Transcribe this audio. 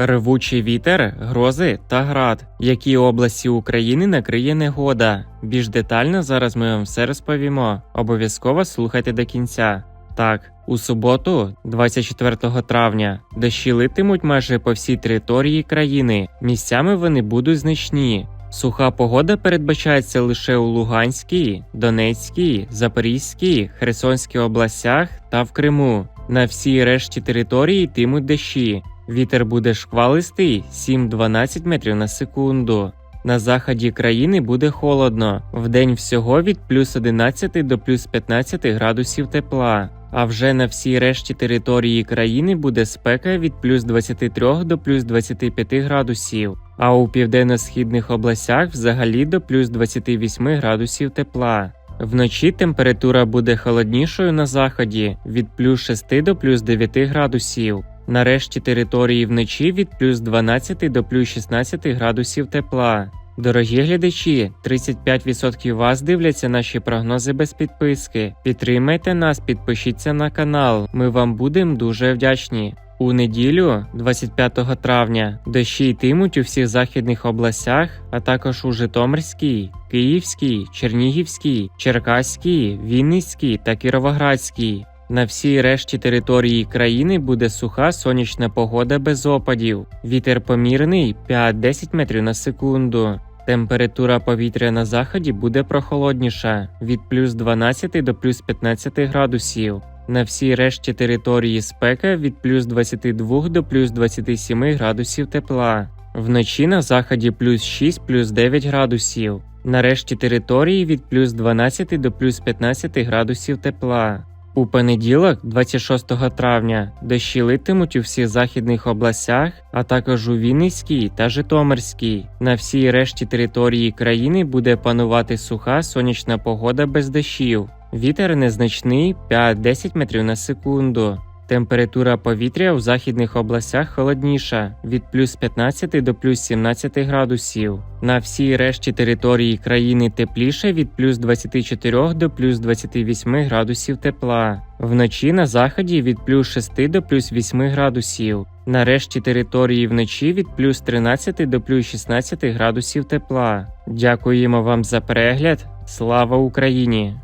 Ревучий вітер, грози та град. Які області України накриє негода? Більш детально зараз ми вам все розповімо. Обов'язково слухайте до кінця. Так, у суботу, 24 травня, дощі литимуть майже по всій території країни. Місцями вони будуть значні. Суха погода передбачається лише у Луганській, Донецькій, Запорізькій, Херсонській областях та в Криму. На всій решті території йтимуть дощі. Вітер буде шквалистий 7-12 метрів на секунду. На заході країни буде холодно, вдень всього від плюс 11 до плюс 15 градусів тепла. А вже на всій решті території країни буде спека від плюс 23 до плюс 25 градусів, а у південно-східних областях взагалі до плюс 28 градусів тепла. Вночі температура буде холоднішою на заході від плюс 6 до плюс 9 градусів. На решті території вночі від плюс 12 до плюс 16 градусів тепла. Дорогі глядачі, 35% вас дивляться наші прогнози без підписки. Підтримайте нас, підпишіться на канал. Ми вам будемо дуже вдячні. У неділю, 25 травня, дощі йтимуть у всіх західних областях, а також у Житомирській, Київській, Чернігівській, Черкаській, Вінницькій та Кіровоградській. На всій решті території країни буде суха сонячна погода без опадів. Вітер помірний 5-10 метрів на секунду. Температура повітря на заході буде прохолодніша від плюс 12 до плюс 15 градусів. На всій решті території спека від плюс 22 до плюс 27 градусів тепла. Вночі на заході плюс 6 плюс 9 градусів. На решті території від плюс 12 до плюс 15 градусів тепла. У понеділок, 26 травня, дощі литимуть у всіх західних областях, а також у Вінницькій та Житомирській. На всій решті території країни буде панувати суха сонячна погода без дощів. Вітер незначний 5-10 метрів на секунду. Температура повітря у західних областях холодніша від плюс 15 до плюс 17 градусів. На всій решті території країни тепліше від плюс 24 до плюс 28 градусів тепла. Вночі на заході від плюс 6 до плюс 8 градусів. На решті території вночі від плюс 13 до плюс 16 градусів тепла. Дякуємо вам за перегляд. Слава Україні!